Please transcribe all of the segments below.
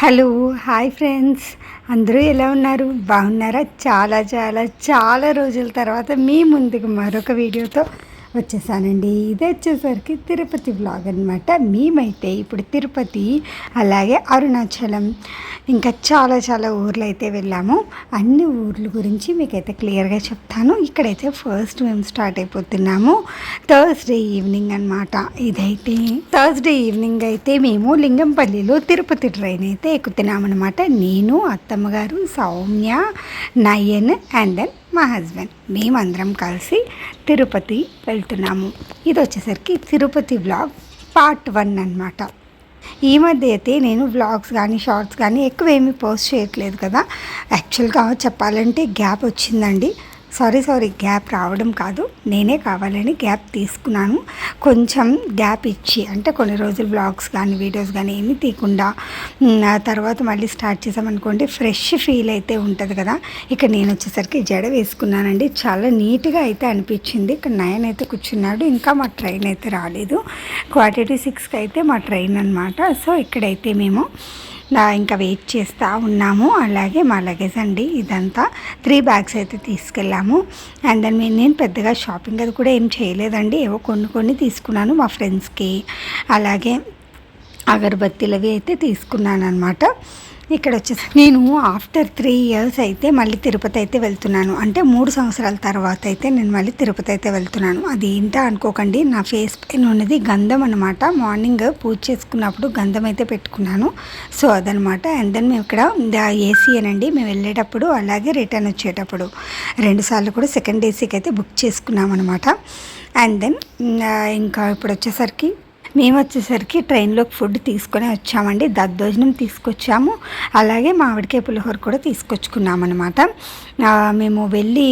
Hello hi friends. అందరూ ఎలా ఉన్నారు? బాగున్నారా? చాలా చాలా చాలా రోజుల తర్వాత మీ ముందుకు మరొక వీడియోతో వచ్చేసానండి. ఇది వచ్చేసరికి తిరుపతి బ్లాగ్ అనమాట మేమైతే ఇప్పుడు తిరుపతి అలాగే అరుణాచలం ఇంకా చాలా చాలా ఊర్లు అయితే వెళ్ళాము. అన్ని ఊర్ల గురించి మీకైతే క్లియర్గా చెప్తాను. ఇక్కడైతే ఫస్ట్ మేము స్టార్ట్ అయిపోతున్నాము. థర్స్డే ఈవినింగ్ అనమాట ఇదైతే థర్స్డే ఈవినింగ్ అయితే మేము లింగంపల్లిలో తిరుపతి ట్రైన్ అయితే ఎక్కుతున్నామన్నమాట. నేను అత్తమ్మ గారు సౌమ్య నయన్ అండ్ దెన్ మా హస్బెండ్ మేమందరం కలిసి తిరుపతి వెళ్తున్నాము. ఇది వచ్చేసరికి తిరుపతి వ్లాగ్ పార్ట్ వన్ అనమాట ఈ మధ్య అయితే నేను వ్లాగ్స్ కానీ షార్ట్స్ కానీ ఎక్కువ ఏమీ పోస్ట్ చేయట్లేదు కదా. యాక్చువల్గా చెప్పాలంటే గ్యాప్ వచ్చిందండి. సారీ సారీ గ్యాప్ రావడం కాదు. నేనే కావాలని గ్యాప్ తీసుకున్నాను. కొంచెం గ్యాప్ ఇచ్చి అంటే కొన్ని రోజులు బ్లాగ్స్ కానీ వీడియోస్ కానీ ఏమీ తీయకుండా తర్వాత మళ్ళీ స్టార్ట్ చేసామనుకోండి ఫ్రెష్ ఫీల్ అయితే ఉంటుంది కదా. ఇక్కడ నేను వచ్చేసరికి జడ వేసుకున్నానండి. చాలా నీట్గా అయితే అనిపించింది. ఇక్కడ నయన్ అయితే కూర్చున్నాడు. ఇంకా మా ట్రైన్ అయితే రాలేదు. క్వార్టర్ సిక్స్కి అయితే మా ట్రైన్ అనమాట సో ఇక్కడైతే మేము ఇలా ఇంకా వెయిట్ చేస్తూ ఉన్నాము. అలాగే మా లగేజ్ అండి ఇదంతా త్రీ బ్యాగ్స్ అయితే తీసుకెళ్ళాము. అండ్ దాని నేను నేను పెద్దగా షాపింగ్ అది కూడా ఏం చేయలేదండి. ఏవో కొన్ని కొన్ని తీసుకున్నాను మా ఫ్రెండ్స్కి అలాగే అగరబత్తీలు అయితే తీసుకున్నాను అనమాట ఇక్కడ వచ్చేసి నేను ఆఫ్టర్ త్రీ ఇయర్స్ అయితే మళ్ళీ తిరుపతి అయితే వెళ్తున్నాను. అంటే మూడు సంవత్సరాల తర్వాత అయితే నేను మళ్ళీ తిరుపతి అయితే వెళ్తున్నాను. అది ఏంటో అనుకోకండి నా ఫేస్ పైన ఉన్నది గంధం అనమాట మార్నింగ్ పూజ చేసుకున్నప్పుడు గంధం అయితే పెట్టుకున్నాను. సో అదనమాట అండ్ దెన్ మేము ఇక్కడ ఏసీ అనండి. మేము వెళ్ళేటప్పుడు అలాగే రిటర్న్ వచ్చేటప్పుడు. రెండుసార్లు కూడా సెకండ్ ఏసీకి అయితే బుక్ చేసుకున్నాం అనమాట అండ్ దెన్ ఇంకా ఇప్పుడు వచ్చేసరికి మేము వచ్చేసరికి ట్రైన్లోకి ఫుడ్ తీసుకొని వచ్చామండి. దద్దోజనం తీసుకొచ్చాము. అలాగే మామిడికాయ పులిహోర కూడా తీసుకొచ్చుకున్నాం అనమాట మేము వెళ్ళి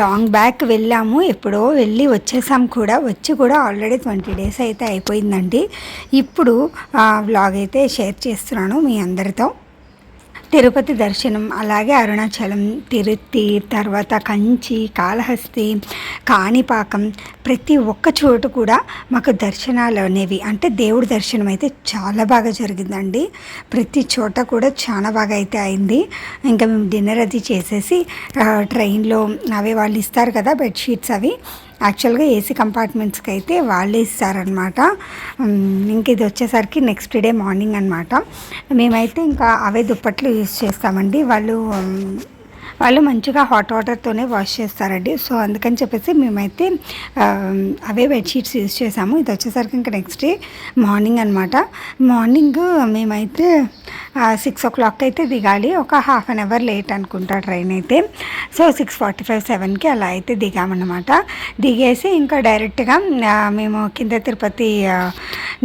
లాంగ్ బ్యాక్ వెళ్ళాము. ఎప్పుడో వెళ్ళి వచ్చేసాం కూడా. వచ్చి కూడా ఆల్రెడీ ట్వంటీ డేస్ అయితే అయిపోయిందండి. ఇప్పుడు వ్లాగ్ అయితే షేర్ చేస్తున్నాను మీ అందరితో. తిరుపతి దర్శనం అలాగే అరుణాచలం తిరుత్తి తర్వాత కంచి కాళహస్తి కాణిపాకం ప్రతి ఒక్క చోటు కూడా మాకు దర్శనాలు అనేవి. అంటే దేవుడి దర్శనం అయితే చాలా బాగా జరిగిందండి. ప్రతి చోట కూడా చాలా బాగా అయితే అయింది. ఇంకా మేము డిన్నర్ అది చేసేసి ట్రైన్లో అవి వాళ్ళు ఇస్తారు కదా బెడ్షీట్స్ అవి. యాక్చువల్గా ఏసీ కంపార్ట్మెంట్స్కి అయితే వాళ్ళే ఇస్తారనమాట ఇంక ఇది వచ్చేసరికి నెక్స్ట్ డే మార్నింగ్ అనమాట మేమైతే ఇంకా అవే దుప్పట్లు యూజ్ చేస్తామండి. వాళ్ళు వాళ్ళు మంచిగా హాట్ వాటర్తోనే వాష్ చేస్తారండి. సో అందుకని చెప్పేసి మేమైతే అవే బెడ్షీట్స్ యూజ్ చేసాము ఇది వచ్చేసరికి ఇంకా నెక్స్ట్ డే మార్నింగ్ అనమాట మార్నింగ్ మేమైతే సిక్స్ ఓ క్లాక్ అయితే దిగాలి. ఒక హాఫ్ అన్ అవర్ లేట్ అనుకుంటా ట్రైన్ అయితే. సో సిక్స్ ఫార్టీ ఫైవ్ సెవెన్కి అలా అయితే దిగామన్నమాట. దిగేసి ఇంకా డైరెక్ట్గా మేము కింద తిరుపతి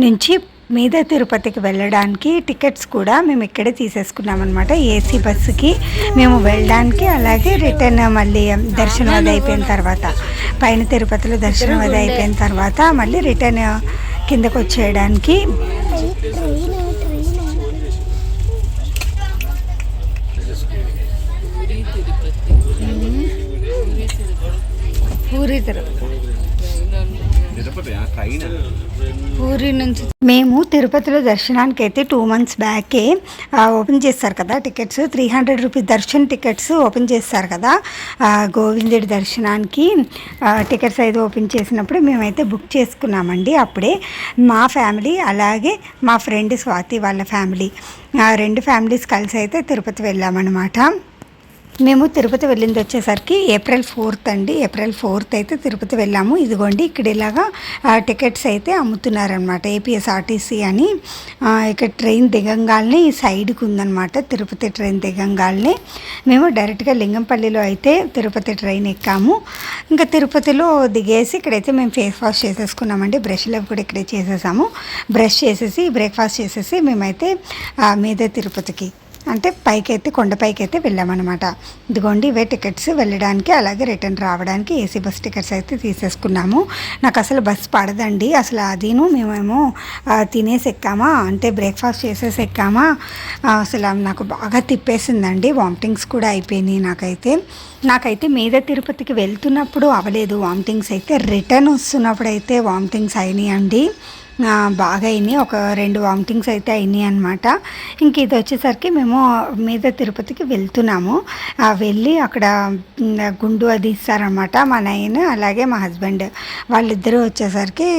నుంచి మీద తిరుపతికి వెళ్ళడానికి టికెట్స్ కూడా మేము ఇక్కడే తీసేసుకున్నాం అనమాట ఏసీ బస్సుకి మేము వెళ్ళడానికి అలాగే రిటర్న్ మళ్ళీ దర్శనం అది అయిపోయిన తర్వాత పైన తిరుపతిలో దర్శనం అది అయిపోయిన తర్వాత మళ్ళీ రిటర్న్ కిందకు వచ్చేయడానికి పూరి తిరుపతి ఊరి పూరి నుంచి మేము తిరుపతిలో దర్శనానికి అయితే టూ మంత్స్ బ్యాకే ఓపెన్ చేస్తారు కదా tickets three hundred rupees darshan tickets open చేస్తారు కదా. గోవిందుడి దర్శనానికి టికెట్స్ అయితే ఓపెన్ చేసినప్పుడు మేమైతే బుక్ చేసుకున్నామండి అప్పుడే. మా ఫ్యామిలీ అలాగే మా ఫ్రెండ్ స్వాతి వాళ్ళ ఫ్యామిలీ రెండు ఫ్యామిలీస్ కలిసి అయితే తిరుపతి వెళ్ళామన్నమాట. మేము తిరుపతి వెళ్ళింది వచ్చేసరికి ఏప్రిల్ ఫోర్త్ అండి. ఏప్రిల్ ఫోర్త్ అయితే తిరుపతి వెళ్ళాము. ఇదిగోండి ఇక్కడ ఇలాగా టికెట్స్ అయితే అమ్ముతున్నారనమాట ఏపీఎస్ఆర్టీసీ అని ఇక్కడ ట్రైన్ దిగంగాల్నే ఈ సైడ్కి ఉందన్నమాట. తిరుపతి ట్రైన్ దిగంగాల్నే. మేము డైరెక్ట్గా లింగంపల్లిలో అయితే తిరుపతి ట్రైన్ ఎక్కాము. ఇంకా తిరుపతిలో దిగేసి ఇక్కడైతే మేము ఫేస్ వాష్ చేసేసుకున్నామండి. బ్రష్లు అవి కూడా ఇక్కడే చేసేసాము. బ్రష్ చేసేసి బ్రేక్ఫాస్ట్ చేసేసి మేమైతే మీద తిరుపతికి అంటే పైకైతే కొండపైకి అయితే వెళ్ళామన్నమాట. ఇదిగోండి ఇవే టికెట్స్ వెళ్ళడానికి అలాగే రిటర్న్ రావడానికి ఏసీ బస్ టికెట్స్ అయితే తీసేసుకున్నాము. నాకు అసలు బస్ పడదండి. అసలు అదిను మేమేమో తినేసి ఎక్కామా అంటే బ్రేక్ఫాస్ట్ చేసేసి ఎక్కామా అసలు నాకు బాగా తిప్పేసిందండి. వామిటింగ్స్ కూడా అయిపోయినాయి నాకైతే. నాకైతే మీద తిరుపతికి వెళ్తున్నప్పుడు అవలేదు. వామిటింగ్స్ అయితే రిటర్న్ వస్తున్నప్పుడు అయితే వామిటింగ్స్ అయినాయి అండి బాగా అయినాయి. ఒక రెండు వామిటింగ్స్ అయితే అయినాయి అనమాట ఇంక ఇది వచ్చేసరికి మేము మీద తిరుపతికి వెళ్తున్నాము. వెళ్ళి అక్కడ గుండు అది ఇస్తారనమాట మా నాయన అలాగే మా హస్బెండ్. వాళ్ళిద్దరూ వచ్చేసరికి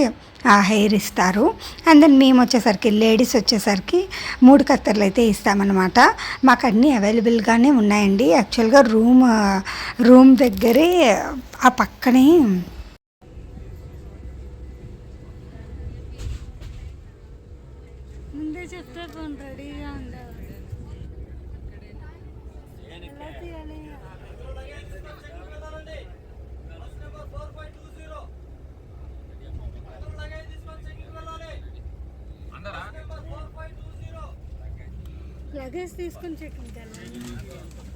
ఆ హెయిర్ ఇస్తారు. అండ్ దెన్ మేము వచ్చేసరికి లేడీస్ వచ్చేసరికి మూడు కత్తెరలు అయితే ఇస్తామన్నమాట. మాకు అన్నీ అవైలబుల్గానే ఉన్నాయండి. యాక్చువల్గా రూమ్ రూమ్ దగ్గరే ఆ పక్కనే ముందే చెప్తే పోను రెడీగా తీయాలి లగేజ్ తీసుకుని చెక్కింగ్ వెళ్ళాలి.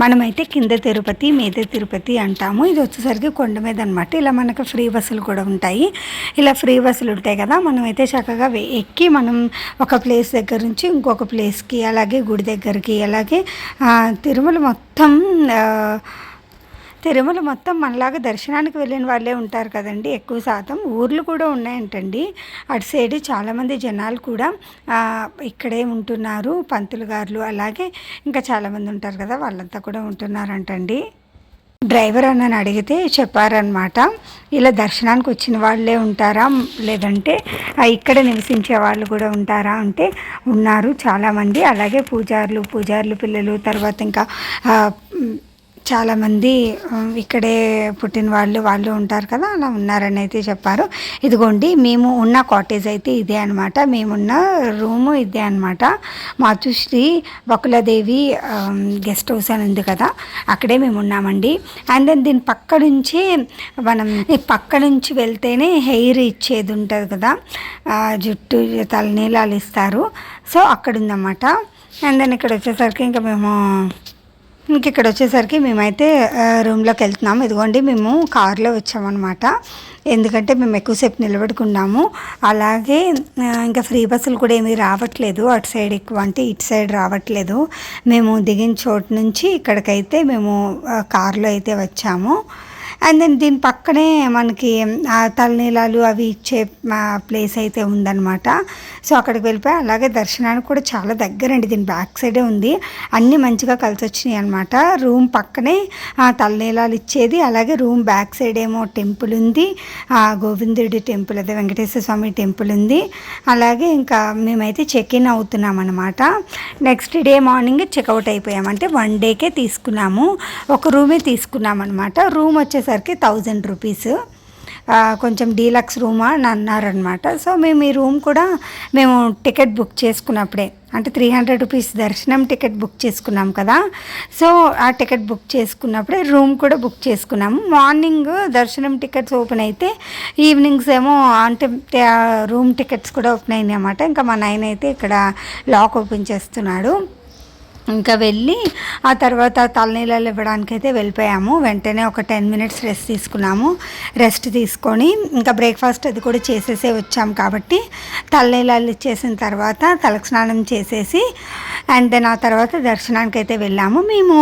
మనమైతే కింద తిరుపతి మీద తిరుపతి అంటాము. ఇది వచ్చేసరికి కొండ మీద అనమాట ఇలా మనకు ఫ్రీ బస్సులు కూడా ఉంటాయి. ఇలా ఫ్రీ బస్సులు ఉంటాయి కదా మనమైతే చక్కగా ఎక్కి మనం ఒక ప్లేస్ దగ్గర నుంచి ఇంకొక ప్లేస్కి అలాగే గుడి దగ్గరికి అలాగే తిరుమల మొత్తం తిరుమల మొత్తం మనలాగా దర్శనానికి వెళ్ళిన వాళ్ళే ఉంటారు కదండి ఎక్కువ శాతం. ఊర్లు కూడా ఉన్నాయంటండి. అటు సైడ్ చాలామంది జనాలు కూడా ఇక్కడే ఉంటున్నారు పంతులు గారులు అలాగే ఇంకా చాలామంది ఉంటారు కదా వాళ్ళంతా కూడా ఉంటున్నారంటండి. డ్రైవర్ అన్నని అడిగితే చెప్పారనమాట ఇలా దర్శనానికి వచ్చిన వాళ్ళే ఉంటారా? లేదంటే ఇక్కడ నివసించే వాళ్ళు కూడా ఉంటారా? అంటే ఉన్నారు చాలామంది. అలాగే పూజారులు పూజారులు పిల్లలు తర్వాత ఇంకా చాలామంది ఇక్కడే పుట్టిన వాళ్ళు వాళ్ళు ఉంటారు కదా అలా ఉన్నారని అయితే చెప్పారు. ఇదిగోండి మేము ఉన్న కాటేజ్ అయితే ఇదే అనమాట మేమున్న రూము ఇదే అనమాట మాతుశ్రీ బకులదేవి గెస్ట్ హౌస్ అని ఉంది కదా అక్కడే మేము ఉన్నామండి. అండ్ దెన్ దీని పక్క నుంచి మనం పక్క నుంచి వెళ్తేనే హెయిర్ ఇచ్చేది ఉంటుంది కదా జుట్టు తలనీలాలు ఇస్తారు. సో అక్కడ ఉందన్నమాట అండ్ దెన్ ఇక్కడ వచ్చేసరికి ఇంకా మేము ఇంక ఇక్కడ వచ్చేసరికి మేమైతే రూమ్లోకి వెళ్తున్నాము. ఇదిగోండి మేము కార్లో వచ్చామన్నమాట. ఎందుకంటే మేము ఎక్కువసేపు నిలబడుకున్నాము. అలాగే ఇంకా ఫ్రీ బస్సులు కూడా ఏమీ రావట్లేదు. అటు సైడ్ ఎక్కువ అంటే ఇటు సైడ్ రావట్లేదు. మేము దిగిన చోటు నుంచి ఇక్కడికైతే మేము కారులో కార్లో అయితే వచ్చాము. అండ్ దెన్ దీని పక్కనే మనకి తలనీలాలు అవి ఇచ్చే ప్లేస్ అయితే ఉందన్నమాట. సో అక్కడికి వెళ్ళిపోయి అలాగే దర్శనానికి కూడా చాలా దగ్గరండి. దీని బ్యాక్ సైడే ఉంది. అన్నీ మంచిగా కలిసి వచ్చినాయి అనమాట రూమ్ పక్కనే తలనీలాలు ఇచ్చేది. అలాగే రూమ్ బ్యాక్ సైడ్ ఏమో టెంపుల్ ఉంది. గోవిందుడి టెంపుల్ అదే వెంకటేశ్వర స్వామి టెంపుల్ ఉంది. అలాగే ఇంకా మేమైతే చెక్ ఇన్ అవుతున్నాం అనమాట నెక్స్ట్ డే మార్నింగ్ చెక్అవుట్ అయిపోయామంటే వన్ డేకే తీసుకున్నాము. ఒక రూమే తీసుకున్నాం అనమాట రూమ్ వచ్చేసరికి థౌజండ్ రూపీస్. కొంచెం డీలక్స్ రూమా అని అన్నారనమాట. సో మేము ఈ రూమ్ కూడా మేము టికెట్ బుక్ చేసుకున్నప్పుడే. అంటే త్రీ హండ్రెడ్ రూపీస్ దర్శనం టికెట్ బుక్ చేసుకున్నాం కదా. సో ఆ టికెట్ బుక్ చేసుకున్నప్పుడే రూమ్ కూడా బుక్ చేసుకున్నాము మార్నింగ్ దర్శనం టికెట్స్ ఓపెన్ అయితే ఈవినింగ్స్ ఏమో అంటే రూమ్ టికెట్స్ కూడా ఓపెన్ అయినాయి అన్నమాట. ఇంకా మా నాయన అయితే ఇక్కడ లాక్ ఓపెన్ చేస్తున్నాడు. ఇంకా వెళ్ళి ఆ తర్వాత తలనీళ్ళు ఇవ్వడానికి అయితే వెళ్ళిపోయాము. వెంటనే ఒక టెన్ మినిట్స్ రెస్ట్ తీసుకున్నాము. రెస్ట్ తీసుకొని ఇంకా బ్రేక్ఫాస్ట్ అది కూడా చేసేసే వచ్చాము కాబట్టి తలనీళ్ళు ఇచ్చేసిన తర్వాత తలకు స్నానం చేసేసి అండ్ దెన్ ఆ తర్వాత దర్శనానికి అయితే వెళ్ళాము. మేము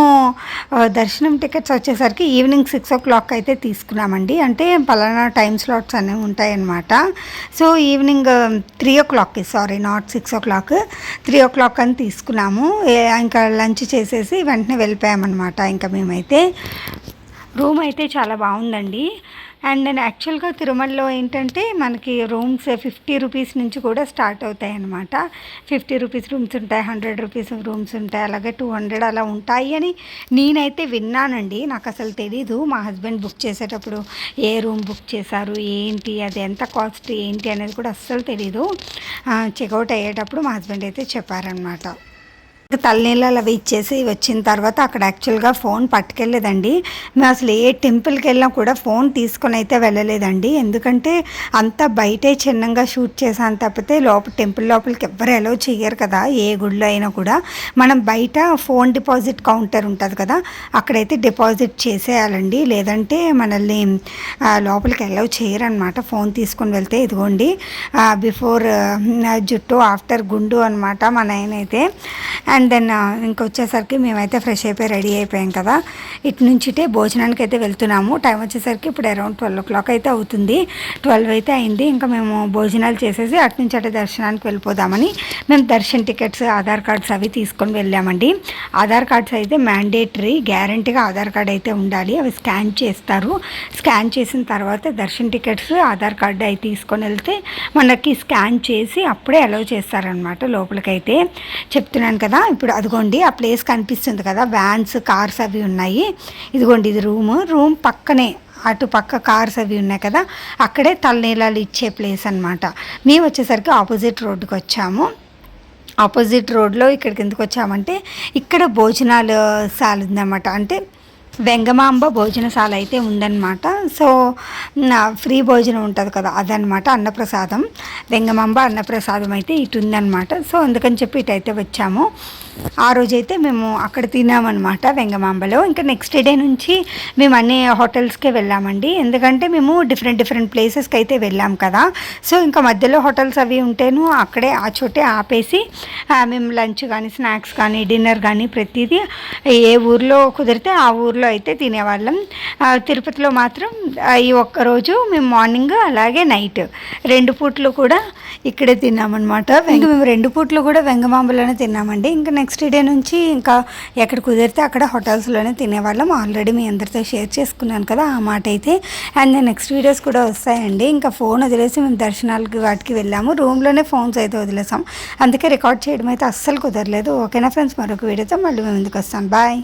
దర్శనం టికెట్స్ వచ్చేసరికి ఈవినింగ్ సిక్స్ ఓ క్లాక్ అయితే తీసుకున్నామండి. అంటే పలానా టైం స్లాట్స్ అనేవి ఉంటాయన్నమాట. సో ఈవినింగ్ త్రీ ఓ క్లాక్కి sorry not six o'clock three o'clock అని తీసుకున్నాము. ఇంకా ఇంకా లంచ్ చేసేసి వెంటనే వెళ్ళిపోయామన్నమాట. ఇంకా మేమైతే రూమ్ అయితే చాలా బాగుందండి. అండ్ నేను యాక్చువల్గా తిరుమలలో ఏంటంటే మనకి రూమ్స్ ఫిఫ్టీ రూపీస్ నుంచి కూడా స్టార్ట్ అవుతాయి అన్నమాట ఫిఫ్టీ రూపీస్ రూమ్స్ ఉంటాయి హండ్రెడ్ రూపీస్ రూమ్స్ ఉంటాయి అలాగే టూ హండ్రెడ్ అలా ఉంటాయి అని నేనైతే విన్నానండి. నాకు అసలు తెలీదు మా హస్బెండ్ బుక్ చేసేటప్పుడు ఏ రూమ్ బుక్ చేశారు ఏంటి అది ఎంత కాస్ట్ ఏంటి అనేది కూడా అస్సలు తెలీదు. చెక్అవుట్ అయ్యేటప్పుడు మా హస్బెండ్ అయితే చెప్పారనమాట తలనీళ్ళు అవి ఇచ్చేసి వచ్చిన తర్వాత అక్కడ యాక్చువల్గా ఫోన్ పట్టుకెళ్ళలేదండి. మేము అసలు ఏ టెంపుల్కి వెళ్ళినా కూడా ఫోన్ తీసుకొని అయితే వెళ్ళలేదండి. ఎందుకంటే అంత బయటే చిన్నంగా షూట్ చేశాను తప్పితే లోపల టెంపుల్ లోపలికి ఎవ్వరు అలో చేయరు కదా ఏ గుడిలో అయినా కూడా. మనం బయట ఫోన్ డిపాజిట్ కౌంటర్ ఉంటుంది కదా అక్కడైతే డిపాజిట్ చేసేయాలండి. లేదంటే మనల్ని లోపలికి ఎలవ్ చేయరనమాట ఫోన్ తీసుకొని వెళ్తే. ఇదిగోండి బిఫోర్ జుట్టు ఆఫ్టర్ గుండు అనమాట మా నాయన అయితే అండ్ దెన్ uh, ఇంకొచ్చేసరికి మేమైతే ఫ్రెష్ అయిపోయి రెడీ అయిపోయాం కదా. ఇటు నుంచిటే భోజనానికి అయితే వెళ్తున్నాము. టైం వచ్చేసరికి ఇప్పుడు అరౌండ్ ట్వెల్వ్ ఓ క్లాక్ అయితే అవుతుంది. ట్వెల్వ్ అయితే అయింది. ఇంకా మేము భోజనాలు చేసేసి అటు నుంచి అటు దర్శనానికి వెళ్ళిపోదామని మేము దర్శన్ టికెట్స్ ఆధార్ కార్డ్స్ అవి తీసుకొని వెళ్ళామండి. ఆధార్ కార్డ్స్ అయితే మ్యాండేటరీ గ్యారంటీగా ఆధార్ కార్డ్ అయితే ఉండాలి. అవి స్కాన్ చేస్తారు. స్కాన్ చేసిన తర్వాత దర్శన్ టికెట్స్ ఆధార్ కార్డు అవి తీసుకొని వెళ్తే మనకి స్కాన్ చేసి అప్పుడే అలౌ చేస్తారనమాట లోపలికైతే. చెప్తున్నాను కదా ఇప్పుడు అదిగోండి ఆ ప్లేస్ కనిపిస్తుంది కదా వ్యాన్స్ కార్స్ అవి ఉన్నాయి. ఇదిగోండి ఇది రూము. రూమ్ పక్కనే అటు పక్క కార్స్ అవి ఉన్నాయి కదా అక్కడే తలనీలాలు ఇచ్చే ప్లేస్ అనమాట మేము వచ్చేసరికి ఆపోజిట్ రోడ్డుకి వచ్చాము. ఆపోజిట్ రోడ్లో ఇక్కడికి ఎందుకు వచ్చామంటే ఇక్కడ భోజనాల సాల ఉందన్నమాట. అంటే వెంగమాంబ భోజనశాల అయితే ఉందన్నమాట. సో నా ఫ్రీ భోజనం ఉంటుంది కదా అదనమాట అన్నప్రసాదం. వెంగమాంబ అన్నప్రసాదం అయితే ఇటు ఉందన్నమాట సో అందుకని చెప్పి ఇటైతే వచ్చాము. ఆ రోజైతే మేము అక్కడ తిన్నామన్నమాట వెంగమాంబలో. ఇంకా నెక్స్ట్ డే నుంచి మేము అన్ని హోటల్స్కే వెళ్ళామండి. ఎందుకంటే మేము డిఫరెంట్ డిఫరెంట్ ప్లేసెస్కి అయితే వెళ్ళాం కదా. సో ఇంకా మధ్యలో హోటల్స్ అవి ఉంటేను అక్కడే ఆ చోటే ఆపేసి మేము లంచ్ కానీ స్నాక్స్ కానీ డిన్నర్ కానీ ప్రతిదీ ఏ ఊర్లో కుదిరితే ఆ ఊర్లో అయితే తినేవాళ్ళం. తిరుపతిలో మాత్రం ఈ ఒక్క రోజు మేము మార్నింగ్ అలాగే నైట్ రెండు పూట్లు కూడా ఇక్కడే తిన్నామన్నమాట. ఇంకా మేము రెండు పూట్లు కూడా వెంగమాంబలోనే తిన్నామండి. ఇంకా నెక్స్ట్ డే నుంచి ఇంకా ఎక్కడ కుదిరితే అక్కడ హోటల్స్లోనే తినేవాళ్ళం. ఆల్రెడీ మీ అందరితో షేర్ చేసుకున్నాను కదా ఆ మాట అయితే అండ్ నెక్స్ట్ వీడియోస్ కూడా వస్తాయండి. ఇంకా ఫోన్ వదిలేసి మేము దర్శనాలకి వాటికి వెళ్ళాము. రూమ్లోనే ఫోన్స్ అయితే వదిలేసాం. అందుకే రికార్డ్ చేయడం అయితే అస్సలు కుదరలేదు. ఓకేనా ఫ్రెండ్స్ మరొక వీడియోతో మళ్ళీ మేము ముందుకు వస్తాం. బాయ్